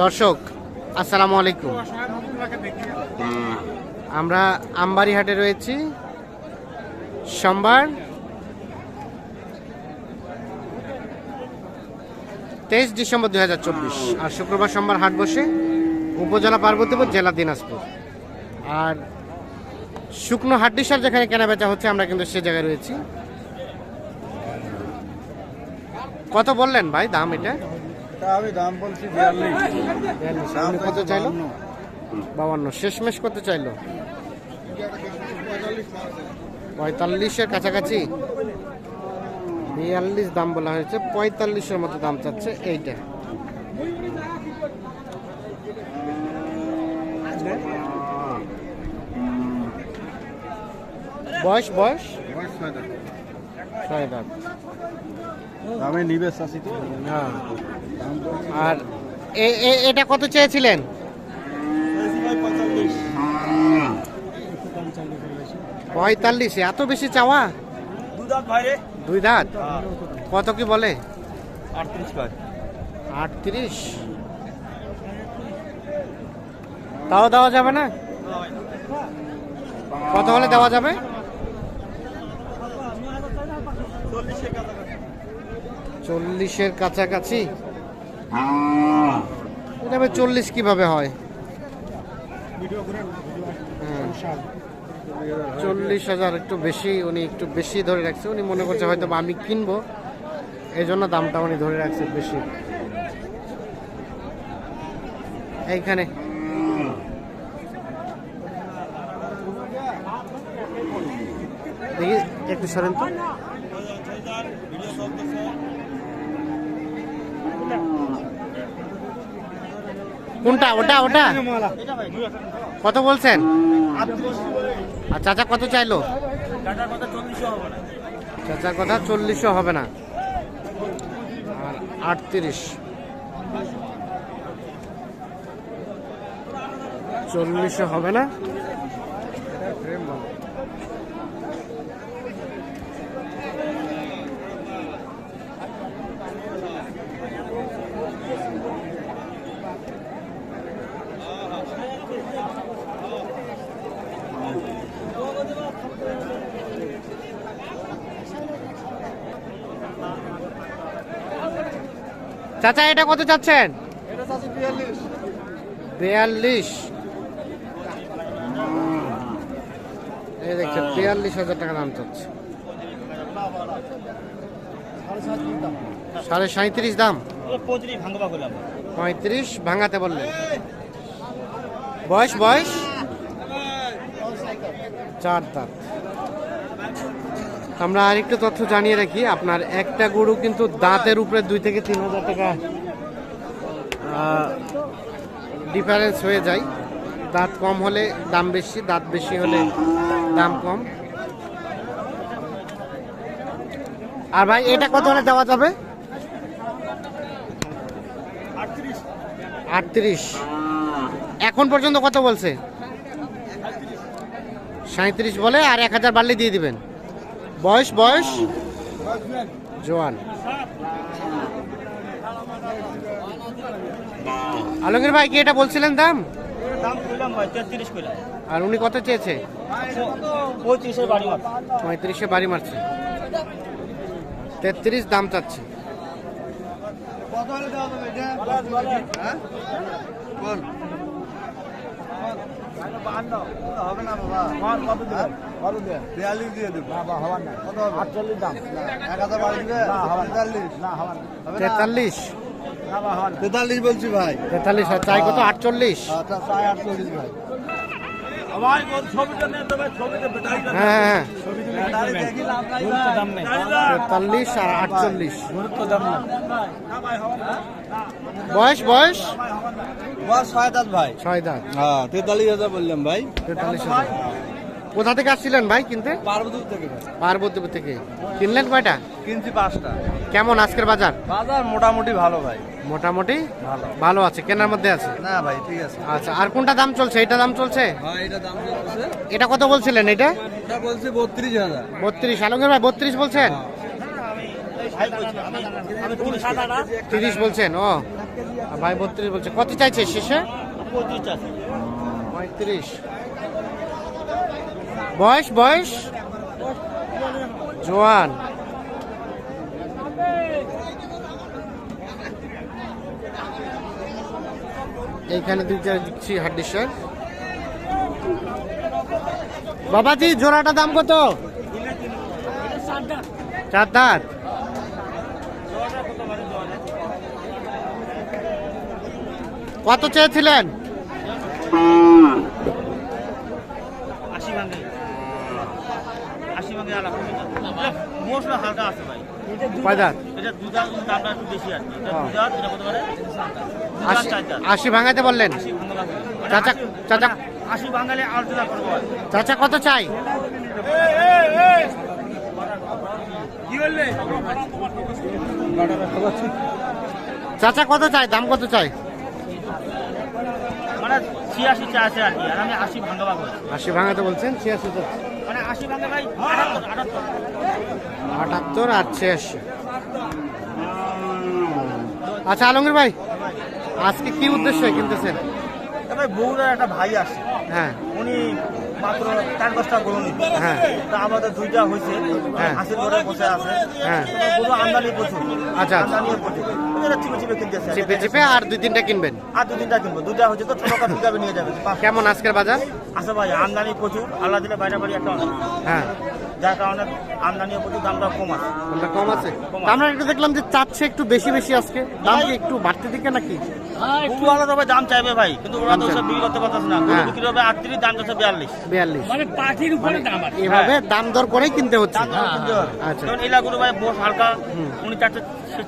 দর্শক, আসসালামু আলাইকুম। আমরা আমবাড়ি হাটে রয়েছি। সোমবার, তেইশ ডিসেম্বর দুই আর শুক্রবার সোমবার হাট বসে উপজেলা পার্বতীপুর জেলা দিনাজপুর। আর শুকনো হাড্ডিসার যেখানে কেনা বেচা হচ্ছে, আমরা কিন্তু সে জায়গায় রয়েছি। কত বললেন ভাই দাম এটা? তা আমি দাম বলছি বিয়াল্লিশ। আপনি কত চাইলো? বাবান্ন শেষমেশ কত চাইলো? পঁয়তাল্লিশের কাছাকাছি? বিয়াল্লিশ দাম বলা হয়েছে। পঁয়তাল্লিশের মতো দাম চাচ্ছে এইটা। বয়স বয়স? ছয় দাঁত। আমি নিবে চাষি তো। হ্যাঁ। আর এটা কত চেয়েছিলেন? পঁয়তাল্লিশ এত বেশি চাওয়া? দুই দাঁত? কত কি বলে? আটত্রিশ ভাই। আটত্রিশ। তাও দেওয়া যাবে না? কত হলে দেওয়া যাবে? চল্লিশের কাছাকাছি? এটা আবার চল্লিশ কীভাবে হয়? হ্যাঁ। চল্লিশ হাজার একটু বেশি উনি একটু বেশি ধরে রাখছে। উনি মনে করছে হয়তো আমি কিনবো। এই জন্য দামটা উনি ধরে রাখছে বেশি। এইখানে। দেখি একটু সরেন তো। কোনটা, ওটা ওটা? কত বলছেন? আর চাচা কত চাইলো? চাচার কথা চল্লিশও হবে না। আর আটত্রিশ। চল্লিশও হবে না? চাচা এটা কত চাচ্ছেন? বিয়াল্লিশ। এই দেখছেন বিয়াল্লিশ হাজার টাকা দাম চাচ্ছে। সাড়ে সাঁত্রিশ দাম। পঁয়ত্রিশ ভাঙাতে বললেন। বয়স বয়স? চার দাঁত। আমরা আরেকটা তথ্য জানিয়ে রাখি, আপনার একটা গরু কিন্তু দাঁতের উপরে দুই থেকে তিন হাজার টাকা ডিফারেন্স হয়ে যায়। দাঁত কম হলে দাম বেশি, দাঁত বেশি হলে দাম কম। আর ভাই, এটা কত হলে দেওয়া যাবে? আটত্রিশ। এখন পর্যন্ত কত বলছে? সাঁত্রিশ বলে, আর এক হাজার বাড়লে দিয়ে দিবেন। বয়স বয়স? জোয়ান। আলমগীর ভাই, কি এটা বলছিলেন দাম? আর উনি কত চেয়েছে? পঁয়ত্রিশে বাড়ি মারছে। তেত্রিশ দাম চাচ্ছে। কত হলে দেওয়া যাবে হ্যাঁ? হবে না কত দেবেন বিয়াল্লিশ দিয়ে দেবো না কত হবে আটচল্লিশ দাম এক হাজার বাড়ি দিবে না তেতাল্লিশ। না তেতাল্লিশ। তেতাল্লিশ বলছি ভাই তেতাল্লিশ। আর চাই কত? আটচল্লিশ। আচ্ছা সাড়ে আটচল্লিশ ভাই আমার ছবিটা নিয়ে দেবে ছবিটা বেটাই হ্যাঁ হ্যাঁ। দেখি লাভ নাই দাম নেই। তেতাল্লিশ আর আটচল্লিশ। গুরুত্ব দাম না বয়স? বয়স ছয় দাঁত ভাই। ছয় দাঁত। হ্যাঁ তেতাল্লিশ হাজার বললাম ভাই। তেতাল্লিশ হাজার। কোথা থেকে আসছিলেন ভাই কিনতে? পার্বতীপুর থেকে পার্বতীপুর থেকে। কিনলেন কয়টা? কিনছি পাঁচটা। কেমন আজকের বাজার? বাজার মোটামুটি ভালো ভাই। মোটামুটি? ভালো। ভালো আছে কেনার মধ্যে আছে? না ভাই ঠিক আছে। আচ্ছা আর কোনটা দাম চলছে? এটা দাম চলছে? হ্যাঁ এটা দাম চলছে। এটা কত বলছিলেন এটা এটা বলছি বত্রিশ হাজার। বত্রিশ। আলমগীর ভাই বত্রিশ বলছেন? তিরিশ বলছেন ও। ভাই বত্রিশ বলছে। কত চাইছে শেষে? পঁয়ত্রিশ। বয়স বয়স? জোয়ান। এইখানে দুইটা দিচ্ছি হাড্ডিসার বাবাজি, জোড়াটা দাম কত? চার দাঁত। কত চেয়েছিলেন আশি ভাঙে আশি ভাঙে মশলা হালকা আছে ভাই। হ্যাঁ। আশি আশি ভাঙাতে বললেন? চাচা চাচা আশি ভাঙালে আলোচনা করব চাচা কত চাই? চাচা কত চাই? দাম কত চাই? মানে ছিয়াশি চা আছে আর কি। আমি আশি ভাঙা ভাগ আশি ভাঙাতে বলছেন ছিয়াশি মানে ভাই আটাত্তর আটাত্তর। আর ছিয়াশি আচ্ছা আলমগীর ভাই আজকে কি উদ্দেশ্যে কিনতেছেন? ভাই বউরার একটা ভাই আসে। হ্যাঁ। উনি মাত্র চার দশটা গরু নিবে হ্যাঁ। তা আমাদের দুইটা হয়েছে হ্যাঁ। হাসির ঘরে বসে আছে। হ্যাঁ। গরু আমদানি প্রচুর। আচ্ছা, আচ্ছা। আমদানি প্রচুর। ওই চিপে চিপে কিনতেছে চিপে চিপে আর দুই তিনটা কিনবেন? আর দু তিনটা কিনবো। দুইটা হচ্ছে তো ছোট পিকাবে নিয়ে যাবে। কেমন আজকের বাজার? আচ্ছা ভাই আমদানি প্রচুর। আল্লাহ দিলে বাইরে বাড়ি একটা হ্যাঁ। যার কারণে আমদানিও প্রতি দামটা কম আছে। কম আছে? আমরা একটু দেখলাম যে চাচ্ছে একটু বেশি বেশি আজকে। দাম কি একটু বাড়তে দিকে নাকি? একটু আলাদা হবে দাম চাইবে ভাই কিন্তু ওরা তো সব বিক্রি করতে পারতেছে না। হ্যাঁ। বিক্রি হবে আটত্রিশ দাম যাচ্ছে বিয়াল্লিশ। বিয়াল্লিশ। মানে পাখির উপরে দাম এভাবে দাম দর করেই কিনতে হচ্ছে। আচ্ছা। যেমন ভাই বস হালকা উনি চারটে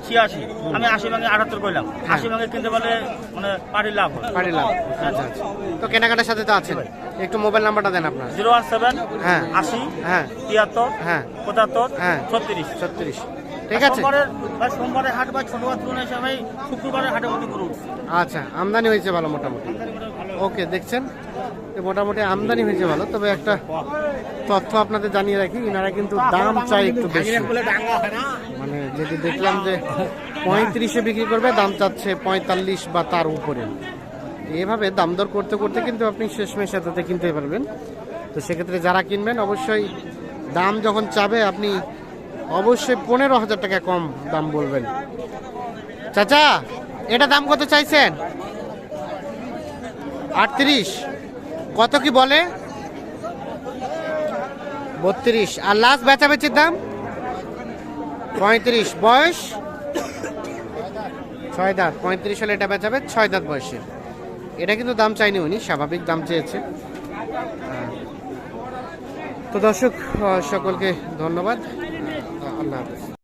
ছিয়াশি। আমি আশি ভাঙে আটাত্তর করলাম। হ্যাঁ। আশি ভাঙে কিনতে পারলে মানে পার্টির লাভ পারি লাভ আচ্ছা আচ্ছা। তো কেনাকাটার সাথে তো আছেন। একটু মোবাইল নাম্বারটা দেন আপনার। জিরো ওয়ান সেভেন হ্যাঁ। আশি হ্যাঁ। তিয়াত্তর হ্যাঁ। পঁচাত্তর হ্যাঁ। ছত্রিশ। ছত্রিশ। ঠিক আছে। সোমবারের হাট বা ছোট তুলনা হিসাবে ভাই শুক্রবারের হাটে গরু উঠছে। আচ্ছা আমদানি হয়েছে ভালো মোটামুটি। ওকে দেখছেন? মোটামুটি আমদানি হয়েছে ভালো, তবে একটা তথ্য আপনাদের জানিয়ে রাখি এনারা কিন্তু দাম চাই একটু বেশি। মানে যেটি দেখলাম যে পঁয়ত্রিশে বিক্রি করবে, দাম চাচ্ছে পঁয়তাল্লিশ বা তার উপরে। এভাবে দাম দর করতে করতে কিন্তু আপনি শেষমেশ এটাতে কিনতে পারবেন। তো সেক্ষেত্রে যারা কিনবেন, অবশ্যই দাম যখন চাবে, আপনি অবশ্যই পনেরো হাজার টাকা কম দাম বলবেন। চাচা, এটা দাম কত চাইছেন? আটত্রিশ। কত কি বলে? বত্রিশ। আর লাস্ট বেচাবেচির দাম? পঁয়ত্রিশ। বয়স? ছয় দাঁত। পঁয়ত্রিশ হলে এটা বেচাবে ছয় দাঁত বয়সে। এটা কিন্তু দাম চাইনি উনি, স্বাভাবিক দাম চেয়েছে। তো দর্শক সকলকে ধন্যবাদ।